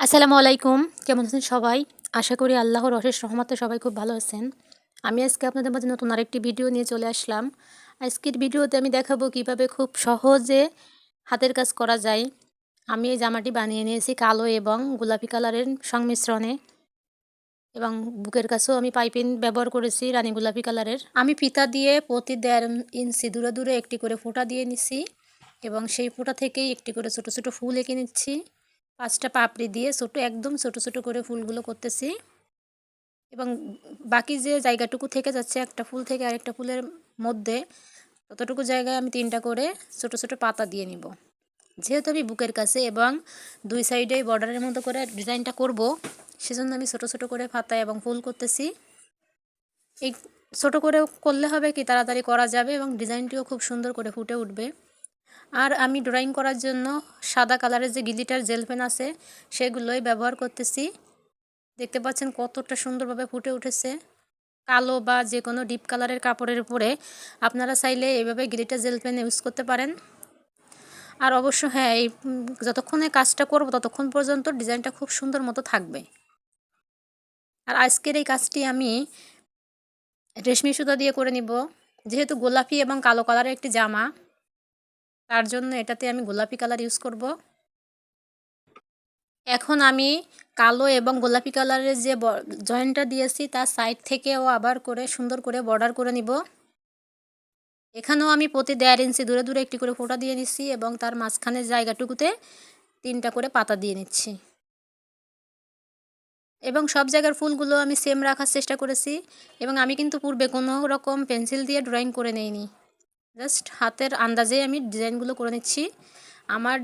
আসসালামু আলাইকুম। কেমন আছেন সবাই? আশা করি আল্লাহর অশেষ রহমতে সবাই খুব ভালো আছেন। আমি আজকে আপনাদের মাঝে নতুন আরেকটি ভিডিও নিয়ে চলে আসলাম। আজকের ভিডিওতে আমি দেখাবো কীভাবে খুব সহজে হাতের কাজ করা যায়। আমি এই জামাটি বানিয়ে নিয়েছি কালো এবং গোলাপি কালারের সংমিশ্রণে এবং বুকের কাছেও আমি পাইপিং ব্যবহার করেছি রানী গোলাপি কালারের। আমি ফিতা দিয়ে প্রতি দেড় ইঞ্চি দূরে দূরে একটি করে ফোঁটা দিয়ে নিছি এবং সেই ফোঁটা থেকেই একটি করে ছোট ছোট ফুল এঁকে নিচ্ছি। পাঁচটা পাপড়ি দিয়ে ছোটো, একদম ছোট ছোট করে ফুলগুলো করতেছি। এবং বাকি যে জায়গাটুকু থেকে যাচ্ছে, একটা ফুল থেকে আরেকটা ফুলের মধ্যে, ততটুকু জায়গায় আমি তিনটা করে ছোট ছোট পাতা দিয়ে নিব। যেহেতু আমি বুকের কাছে এবং দুই সাইডে বর্ডারের মতো করে ডিজাইনটা করব, সেজন্য আমি ছোট ছোট করে পাতা এবং ফুল করতেছি। এই ছোট করে করলে হবে কি, তাড়াতাড়ি করা যাবে এবং ডিজাইনটিও খুব সুন্দর করে ফুটে উঠবে। আর আমি ড্রয়িং করার জন্য সাদা কালারের যে গিলিটার জেল পেন আছে, সেগুলোই ব্যবহার করতেছি। দেখতে পাচ্ছেন কতটা সুন্দরভাবে ফুটে উঠেছে। কালো বা যে কোনো ডিপ কালারের কাপড়ের উপরে আপনারা চাইলে এইভাবে গিলিটার জেল পেন ইউজ করতে পারেন। আর অবশ্য হ্যাঁ এই যতক্ষণে কাজটা করব ততক্ষণ পর্যন্ত ডিজাইনটা খুব সুন্দর মতো থাকবে। আর আজকের এই কাজটি আমি রেশমি সুতা দিয়ে করে নিব। যেহেতু গোলাপি এবং কালো কালারের একটি জামা তার জন্য এটাতে আমি গোলাপি কালার ইউজ করব। এখন আমি কালো এবং গোলাপি কালারের যে জয়েন্টটা দিয়েছি, তার সাইড থেকেও আবার করে সুন্দর করে বর্ডার করে নিব। এখানেও আমি প্রতি দেড় ইঞ্চি দূরে দূরে একটি করে ফোঁটা দিয়ে নিচ্ছি এবং তার মাঝখানের জায়গাটুকুতে তিনটা করে পাতা দিয়ে নিচ্ছি। এবং সব জায়গার ফুলগুলো আমি সেম রাখার চেষ্টা করেছি এবং আমি কিন্তু পূর্বে কোনো রকম পেন্সিল দিয়ে ড্রয়িং করে নেইনি। জাস্ট হাতের আন্দাজে আমি ডিজাইনগুলো করে নিচ্ছি। আমার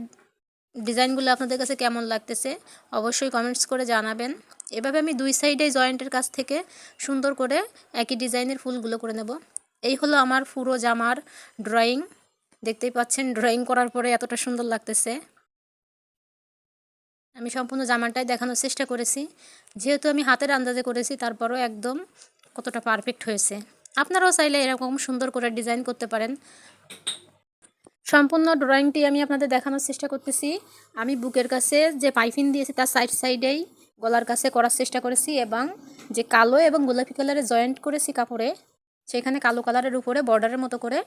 ডিজাইনগুলো আপনাদের কাছে কেমন লাগতেছে অবশ্যই কমেন্টস করে জানাবেন। এভাবে আমি দুই সাইডে জয়েন্টের কাছ থেকে সুন্দর করে একই ডিজাইনের ফুলগুলো করে নেব। এই হলো আমার পুরো জামার ড্রয়িং। দেখতেই পাচ্ছেন ড্রয়িং করার পরে এতটা সুন্দর লাগতেছে। আমি সম্পূর্ণ জামাটাই দেখানোর চেষ্টা করেছি। যেহেতু আমি হাতের আন্দাজে করেছি, তারপরও একদম কতটা পারফেক্ট হয়েছে। আপনারাও চাইলে এরকম সুন্দর করে ডিজাইন করতে পারেন। সম্পূর্ণ ড্রয়িংটি আমি আপনাদের দেখানোর চেষ্টা করতেছি। আমি বুকের কাছে যে পাইপিন দিয়েছি তার সাইড সাইডেই গলার কাছে করার চেষ্টা করেছি এবং যে কালো এবং গোলাপি কালারে জয়েন্ট করেছি কাপড়ে, সেখানে কালো কালারের উপরে বর্ডারের মতো করে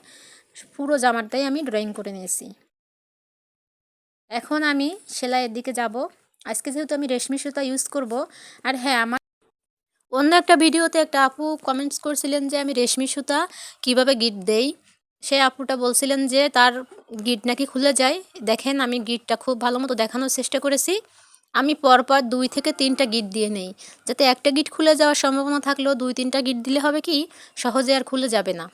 পুরো জামারটাই আমি ড্রয়িং করে নিয়েছি। এখন আমি সেলাইয়ের দিকে যাব। আজকে যেহেতু আমি রেশমি সুতা ইউজ করব, আর হ্যাঁ আমার অন্য একটা ভিডিওতে একটা আপু কমেন্টস করছিলেন যে, আমি রেশমি সুতা কীভাবে গিট দেই? সে আপুটা বলছিলেন যে, তার গিট নাকি খুলে যায়। দেখেন, আমি গিটটা খুব ভালো মতো দেখানোর চেষ্টা করেছি। আমি পরপর দুই থেকে তিনটা গিট দিয়ে নেই। যাতে একটা গিট খুলে যাওয়ার সম্ভাবনা থাকলেও দুই তিনটা গিট দিলে হবে কি? সহজে আর খুলে যাবে না।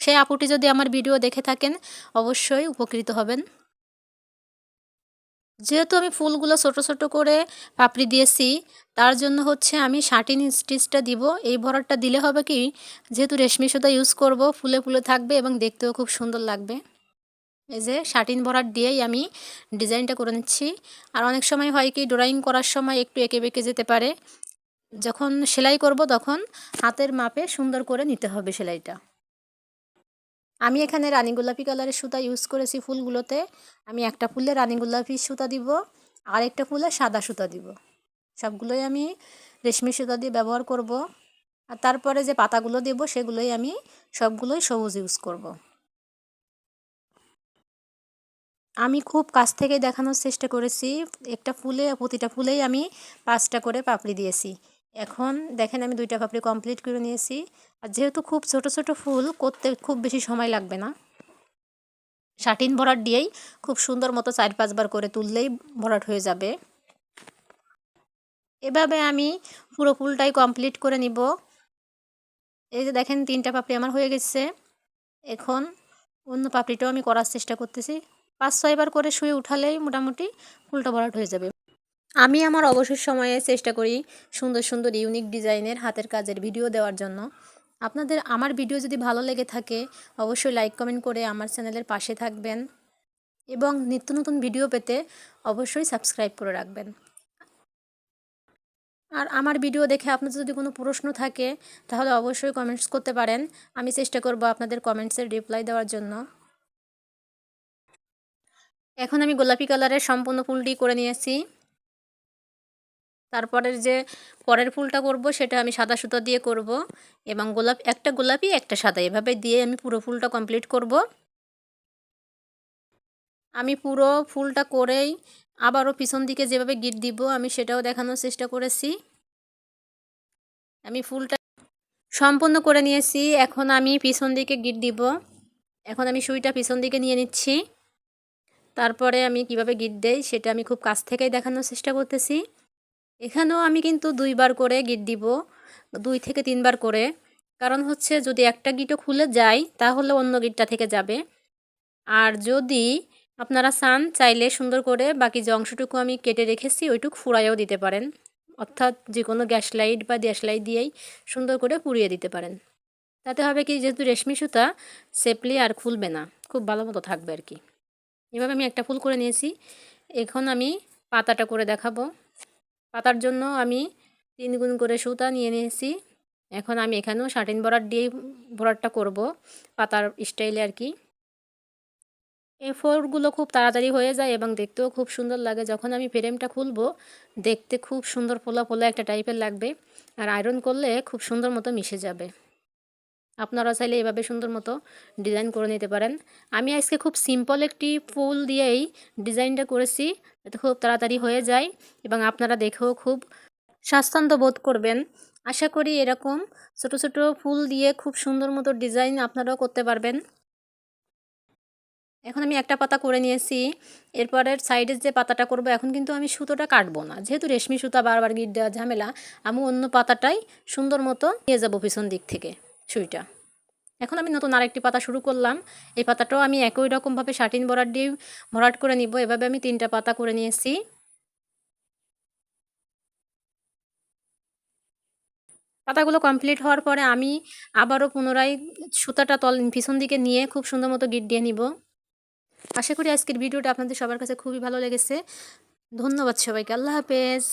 সেই আপুটি যদি আমার ভিডিও দেখে থাকেন, অবশ্যই উপকৃত হবেন। যেহেতু আমি ফুলগুলো ছোট ছোট করে পাপড়ি দিয়েছি, তার জন্য হচ্ছে আমি শার্টিন স্টিচটা দিব। এই ভরাটটা দিলে হবে কি, যেহেতু রেশমি সুতা ইউজ করব, ফুলে ফুলে থাকবে এবং দেখতেও খুব সুন্দর লাগবে। এই যে শার্টিন ভরাট দিয়েই আমি ডিজাইনটা করে নিচ্ছি। আর অনেক সময় হয় কি, ড্রয়িং করার সময় একটু এঁকে বেঁকে যেতে পারে। যখন সেলাই করব তখন হাতের মাপে সুন্দর করে নিতে হবে সেলাইটা। আমি এখানে রানী গোলাপি কালারের সুতা ইউজ করেছি ফুলগুলোতে। আমি একটা ফুলে রানী গোলাপি সুতা দিব আর একটা ফুলে সাদা সুতা দিব। সবগুলোই আমি রেশমি সুতা দিয়ে ব্যবহার করব। আর তারপরে যে পাতাগুলো দেব, সেগুলোই আমি সবগুলোই সবুজ ইউজ করব। আমি খুব কাছ থেকে দেখানোর চেষ্টা করেছি। একটা ফুলে, প্রতিটা ফুলেই আমি পাঁচটা করে পাপড়ি দিয়েছি। এখন দেখেন আমি দুইটা পাপড়ি কমপ্লিট করে নিয়েছি। আর যেহেতু খুব ছোট ছোট ফুল, করতে খুব বেশি সময় লাগবে না। শাটিন ভরাট দিয়েই খুব সুন্দর মতো চার পাঁচবার করে তুললেই ভরাট হয়ে যাবে। এভাবে আমি পুরো ফুলটাই কমপ্লিট করে নিব। এই যে দেখেন তিনটা পাপড়ি আমার হয়ে গেছে। এখন অন্য পাপড়িটাও আমি করার চেষ্টা করতেছি। পাঁচ ছয়বার করে শুয়ে উঠালেই মোটামুটি ফুলটা ভরাট হয়ে যাবে। আমি আমার অবসর সময়ে চেষ্টা করি সুন্দর সুন্দর ইউনিক ডিজাইনের হাতের কাজের ভিডিও দেওয়ার জন্য। আপনাদের আমার ভিডিও যদি ভালো লেগে থাকে, অবশ্যই লাইক, কমেন্ট করে আমার চ্যানেলের পাশে থাকবেন এবং নিত্য নতুন ভিডিও পেতে অবশ্যই সাবস্ক্রাইব করে রাখবেন। আর আমার ভিডিও দেখে আপনাদের যদি কোনো প্রশ্ন থাকে, তাহলে অবশ্যই কমেন্টস করতে পারেন। আমি চেষ্টা করব আপনাদের কমেন্টসের রিপ্লাই দেওয়ার জন্য। এখন আমি গোলাপি কালারের সম্পূর্ণ ফুলটি করে নিয়েছি। তারপরের যে পরের ফুলটা করব, সেটা আমি সাদা সুতো দিয়ে করব এবং গোলাপ, একটা গোলাপি একটা সাদা। এভাবে দিয়ে আমি পুরো ফুলটা কমপ্লিট করব। আমি পুরো ফুলটা করেই আবারও পিছন দিকে যেভাবে গিট দিব, আমি সেটাও দেখানোর চেষ্টা করেছি। আমি ফুলটা সম্পূর্ণ করে নিয়েছি। এখন আমি পিছন দিকে গিট দিব। এখন আমি সুইটা পিছন দিকে নিয়ে নিচ্ছি। তারপরে আমি কীভাবে গিট দেই, সেটা আমি খুব কাছ থেকেই দেখানোর চেষ্টা করতেছি। এখানেও আমি কিন্তু দুইবার করে গিট দিব, দুই থেকে তিনবার করে। কারণ হচ্ছে যদি একটা গিটও খুলে যায়, তাহলে অন্য গিটটা থেকে যাবে। আর যদি আপনারা চান, চাইলে সুন্দর করে বাকি যে অংশটুকু আমি কেটে রেখেছি, ওইটুকু ফুরাইও দিতে পারেন। অর্থাৎ যে কোনো গ্যাস লাইট বা গ্যাস লাইট দিয়েই সুন্দর করে পুড়িয়ে দিতে পারেন। তাতে হবে কি, যেহেতু রেশমি সুতা, সেপলি আর খুলবে না। খুব ভালো মতো থাকবে আর কি। এভাবে আমি একটা ফুল করে নিয়েছি। এখন আমি পাতাটা করে দেখাবো। পাতার জন্য আমি তিন গুণ করে সুতা নিয়ে নিয়েছি। এখন আমি এখানেও শার্টিন বরার দিয়েই বরারটা করব, পাতার স্টাইলে আর কি। এই ফোরগুলো খুব তাড়াতাড়ি হয়ে যায় এবং দেখতেও খুব সুন্দর লাগে। যখন আমি ফ্রেমটা খুলবো, দেখতে খুব সুন্দর ফোলা ফোলা একটা টাইপের লাগবে। আর আয়রন করলে খুব সুন্দর মতো মিশে যাবে। আপনারা চাইলে এভাবে সুন্দর মতো ডিজাইন করে নিতে পারেন। আমি আজকে খুব সিম্পল একটি ফুল দিয়েই ডিজাইনটা করেছি। যাতে খুব তাড়াতাড়ি হয়ে যায় এবং আপনারা দেখেও খুব স্বাচ্ছন্দ্য বোধ করবেন। আশা করি এরকম ছোট ছোট ফুল দিয়ে খুব সুন্দর মতো ডিজাইন আপনারাও করতে পারবেন। এখন আমি একটা পাতা করে নিয়েছি। এরপরের সাইডের যে পাতাটা করব, এখন কিন্তু আমি সুতোটা কাটবো না। যেহেতু রেশমি সুতা বারবার গিট ঝামেলা, আমি অন্য পাতাটাই সুন্দর মতো নিয়ে যাব পিছন দিক থেকে। সুইটা। এখন আমি নতুন আরেকটি পাতা শুরু করলাম। এই পাতাটাও আমি একই রকমভাবে শাটিন বরাট দিয়ে ভরাট করে নিব। এভাবে আমি তিনটা পাতা করে নিয়েছি। পাতাগুলো কমপ্লিট হওয়ার পরে আমি আবারও পুনরায় সুতাটা তল পিছন দিকে নিয়ে খুব সুন্দর মতো গিট দিয়ে নিব। আশা করি আজকের ভিডিওটা আপনাদের সবার কাছে খুবই ভালো লেগেছে। ধন্যবাদ সবাইকে। আল্লাহ হাফেজ।